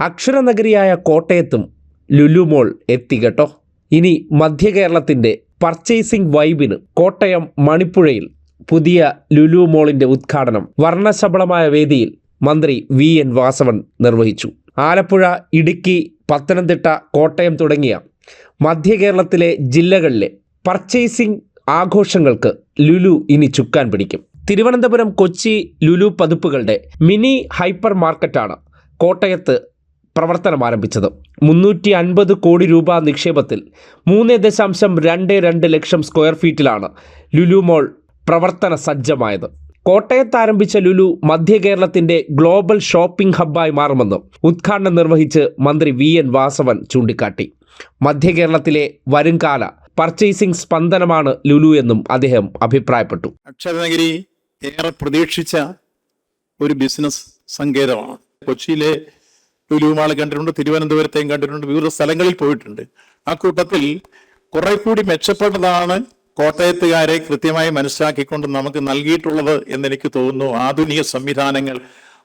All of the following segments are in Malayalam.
അക്ഷരനഗരിയായ കോട്ടയത്തും ലുലുമോൾ എത്തി കേട്ടോ. ഇനി മധ്യ കേരളത്തിന്റെ പർച്ചേസിംഗ് വൈബിന് കോട്ടയം മണിപ്പുഴയിൽ പുതിയ ലുലു മോളിന്റെ ഉദ്ഘാടനം വർണശബളമായ വേദിയിൽ മന്ത്രി വി എൻ വാസവൻ നിർവഹിച്ചു. ആലപ്പുഴ ഇടുക്കി പത്തനംതിട്ട കോട്ടയം തുടങ്ങിയ മധ്യ കേരളത്തിലെ ജില്ലകളിലെ പർച്ചേസിംഗ് ആഘോഷങ്ങൾക്ക് ലുലു ഇനി ചുക്കാൻ പിടിക്കും. തിരുവനന്തപുരം കൊച്ചി ലുലു പതിപ്പുകളുടെ മിനി ഹൈപ്പർ മാർക്കറ്റാണ് കോട്ടയത്ത് പ്രവർത്തനം ആരംഭിച്ചത്. മുന്നൂറ്റി അൻപത് കോടി രൂപ നിക്ഷേപത്തിൽ മൂന്ന് ദശാംശം രണ്ട് രണ്ട് ലക്ഷം സ്ക്വയർ ഫീറ്റിലാണ് ലുലു മോൾ പ്രവർത്തന സജ്ജമായത്. കോട്ടയത്ത് ആരംഭിച്ച ലുലു മധ്യ കേരളത്തിന്റെ ഗ്ലോബൽ ഷോപ്പിംഗ് ഹബ്ബായി മാറുമെന്നും ഉദ്ഘാടനം നിർവഹിച്ച് മന്ത്രി വി എൻ വാസവൻ ചൂണ്ടിക്കാട്ടി. മധ്യ കേരളത്തിലെ വരുംകാല പർച്ചേസിംഗ് സ്പന്ദനമാണ് ലുലു എന്നും അദ്ദേഹം അഭിപ്രായപ്പെട്ടു. അക്ഷരനഗരി ഏറെ പ്രതീക്ഷിച്ച ഒരു ബിസിനസ് സങ്കേതമാണ്. കൊച്ചിയിലെ ലുലുമാൾ കണ്ടിട്ടുണ്ട് തിരുവനന്തപുരത്തെയും കണ്ടിട്ടുണ്ട് വിവിധ സ്ഥലങ്ങളിൽ പോയിട്ടുണ്ട്. ആ കൂട്ടത്തിൽ കുറെ കൂടി മെച്ചപ്പെട്ടതാണ് കോട്ടയത്തുകാരെ കൃത്യമായി മനസ്സിലാക്കിക്കൊണ്ട് നമുക്ക് നൽകിയിട്ടുള്ളത് എന്നെനിക്ക് തോന്നുന്നു. ആധുനിക സംവിധാനങ്ങൾ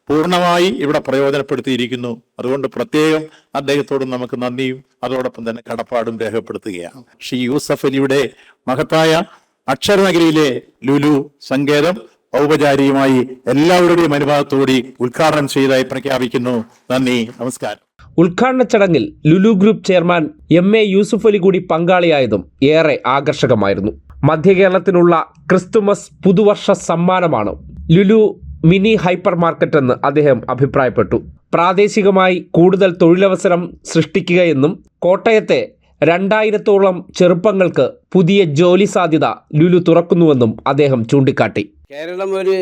പൂർണമായി ഇവിടെ പ്രയോജനപ്പെടുത്തിയിരിക്കുന്നു. അതുകൊണ്ട് പ്രത്യേകം അദ്ദേഹത്തോട് നമുക്ക് നന്ദിയും അതോടൊപ്പം തന്നെ കടപ്പാടും രേഖപ്പെടുത്തുകയാണ്. ശ്രീ യൂസഫ് അലിയുടെ മഹത്തായ അക്ഷരനഗരിയിലെ ലുലു സങ്കേതം ഔപചാരികമായി എല്ലാവരുടെയും അനുഭവത്തോടി ഉദ്ഘാടനം ചെയ്തതായി പ്രഖ്യാപിക്കുന്നു. നന്ദി നമസ്കാരം. ഉദ്ഘാടന ചടങ്ങിൽ Lulu group chairman M A Yusuf Ali കൂടി പങ്കാളിയായതും ഏറെ ആകർഷകമായിരുന്നു. മധ്യ കേരളത്തിനുള്ള ക്രിസ്തുമസ് പുതുവർഷ സമ്മാനമാണ് ലുലു മിനി ഹൈപ്പർ മാർക്കറ്റ് എന്ന് അദ്ദേഹം അഭിപ്രായപ്പെട്ടു. പ്രാദേശികമായി കൂടുതൽ തൊഴിലവസരം സൃഷ്ടിക്കുകയെന്നും കോട്ടയത്തെ രണ്ടായിരത്തോളം ചെറുപ്പങ്ങൾക്ക് പുതിയ ജോലി സാധ്യത ലുലു തുറക്കുന്നുവെന്നും അദ്ദേഹം ചൂണ്ടിക്കാട്ടി. കേരളം ഒരു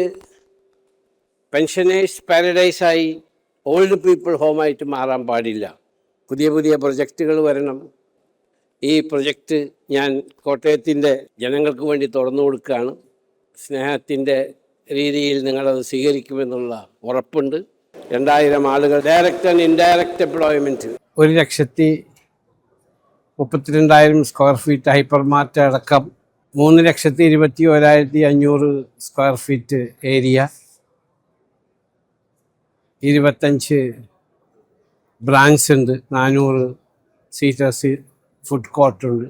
പെൻഷനേഴ്സ് പാരഡൈസായി ഓൾഡ് പീപ്പിൾ ഹോമായിട്ട് മാറാൻ പാടില്ല. പുതിയ പുതിയ പ്രൊജക്റ്റുകൾ വരണം. ഈ പ്രൊജക്റ്റ് ഞാൻ കോട്ടയത്തിന്റെ ജനങ്ങൾക്ക് വേണ്ടി തുറന്നു കൊടുക്കുകയാണ്. സ്നേഹത്തിന്റെ രീതിയിൽ നിങ്ങളത് സ്വീകരിക്കുമെന്നുള്ള ഉറപ്പുണ്ട്. രണ്ടായിരം ആളുകൾ ഡയറക്റ്റ് ആൻഡ് ഇൻഡയറക്റ്റ് എംപ്ലോയ്മെന്റ് ഒരു ലക്ഷത്തി മുപ്പത്തിരണ്ടായിരം സ്ക്വയർ ഫീറ്റ് ഹൈപ്പർ മാർട്ട് അടക്കം മൂന്ന് ലക്ഷത്തി ഇരുപത്തി ഒരായിരത്തി അഞ്ഞൂറ് സ്ക്വയർ ഫീറ്റ് ഏരിയ ഇരുപത്തഞ്ച് ബ്രാഞ്ച് ഉണ്ട്. നാനൂറ് സീറ്റേഴ്സ് ഫുഡ് കോർട്ടുണ്ട്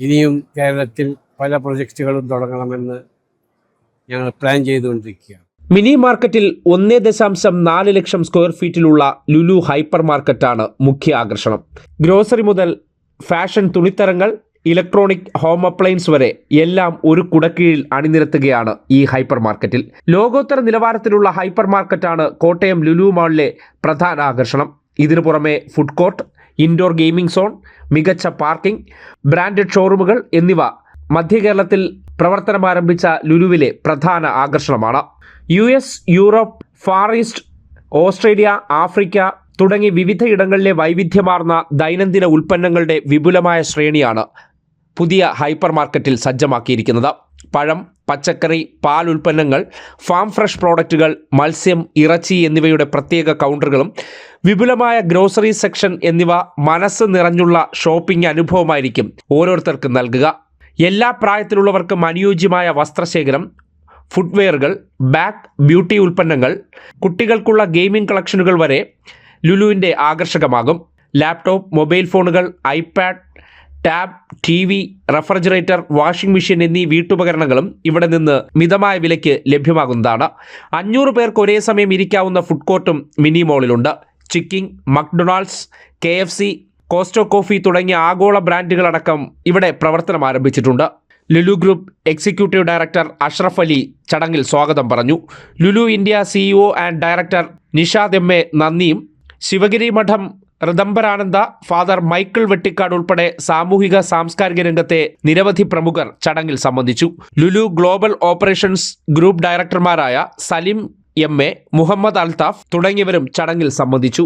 ഇനിയും കേരളത്തിൽ പല പ്രൊജക്റ്റുകളും തുടങ്ങണമെന്ന് ഞങ്ങൾ പ്ലാൻ ചെയ്തുകൊണ്ടിരിക്കുകയാണ്. മിനി മാർക്കറ്റിൽ ഒന്നേ ദശാംശം നാല് ലക്ഷം സ്ക്വയർ ഫീറ്റിലുള്ള ലുലു ഹൈപ്പർ മാർക്കറ്റാണ് മുഖ്യ ആകർഷണം. ഗ്രോസറി മുതൽ ഫാഷൻ തുണിത്തരങ്ങൾ ഇലക്ട്രോണിക് ഹോം അപ്ലയൻസ് വരെ എല്ലാം ഒരു കുടക്കീഴിൽ അണിനിരത്തുകയാണ് ഈ ഹൈപ്പർ മാർക്കറ്റിൽ. ലോകോത്തര നിലവാരത്തിലുള്ള ഹൈപ്പർ മാർക്കറ്റാണ് കോട്ടയം ലുലു മാളിലെ പ്രധാന ആകർഷണം. ഇതിനു പുറമെ food court indoor gaming zone മികച്ച പാർക്കിംഗ് ബ്രാൻഡഡ് ഷോറൂമുകൾ എന്നിവ മധ്യ കേരളത്തിൽ പ്രവർത്തനം ആരംഭിച്ച ലുലുവിലെ പ്രധാന ആകർഷണമാണ്. U S Europe far east Australia Africa തുടങ്ങി വിവിധ ഇടങ്ങളിലെ വൈവിധ്യമാർന്ന ദൈനംദിന ഉൽപ്പന്നങ്ങളുടെ വിപുലമായ ശ്രേണിയാണ് പുതിയ ഹൈപ്പർ മാർക്കറ്റിൽ സജ്ജമാക്കിയിരിക്കുന്നത്. പഴം പച്ചക്കറി പാൽ ഉൽപ്പന്നങ്ങൾ ഫാം ഫ്രഷ് പ്രോഡക്റ്റുകൾ മത്സ്യം ഇറച്ചി എന്നിവയുടെ പ്രത്യേക കൗണ്ടറുകളും വിപുലമായ ഗ്രോസറി സെക്ഷൻ എന്നിവ മനസ്സ് നിറഞ്ഞുള്ള ഷോപ്പിംഗ് അനുഭവമായിരിക്കും ഓരോരുത്തർക്കും നൽകുക. എല്ലാ പ്രായത്തിലുള്ളവർക്കും അനുയോജ്യമായ വസ്ത്രശേഖരം ഫുട്വെയറുകൾ ബാഗ് ബ്യൂട്ടി ഉൽപ്പന്നങ്ങൾ കുട്ടികൾക്കുള്ള ഗെയിമിംഗ് കളക്ഷനുകൾ വരെ ലുലുവിന്റെ ആകർഷകമാകും. ലാപ്ടോപ്പ് മൊബൈൽ ഫോണുകൾ iPad tab T V refrigerator washing machine എന്നീ വീട്ടുപകരണങ്ങളും ഇവിടെ നിന്ന് മിതമായ വിലയ്ക്ക് ലഭ്യമാകുന്നതാണ്. അഞ്ഞൂറ് പേർക്ക് ഒരേ സമയം ഇരിക്കാവുന്ന ഫുഡ് കോർട്ടും mini മോളിലുണ്ട്. Chicking McDonald's K F C Costa coffee തുടങ്ങിയ ആഗോള ബ്രാൻഡുകളടക്കം ഇവിടെ പ്രവർത്തനം ആരംഭിച്ചിട്ടുണ്ട്. Lulu group executive director Ashraf Ali ചടങ്ങിൽ സ്വാഗതം പറഞ്ഞു. Lulu India CEO and director Nishad M A നന്ദിയും ശിവഗിരി മഠം ഋതംബരാനന്ദ ഫാദർ മൈക്കിൾ വെട്ടിക്കാട് ഉൾപ്പെടെ സാമൂഹിക സാംസ്കാരിക രംഗത്തെ നിരവധി പ്രമുഖർ ചടങ്ങിൽ സംബന്ധിച്ചു. ലുലു ഗ്ലോബൽ ഓപ്പറേഷൻസ് ഗ്രൂപ്പ് ഡയറക്ടർമാരായ സലിം എം എ മുഹമ്മദ് അൽതാഫ് തുടങ്ങിയവരും ചടങ്ങിൽ സംബന്ധിച്ചു.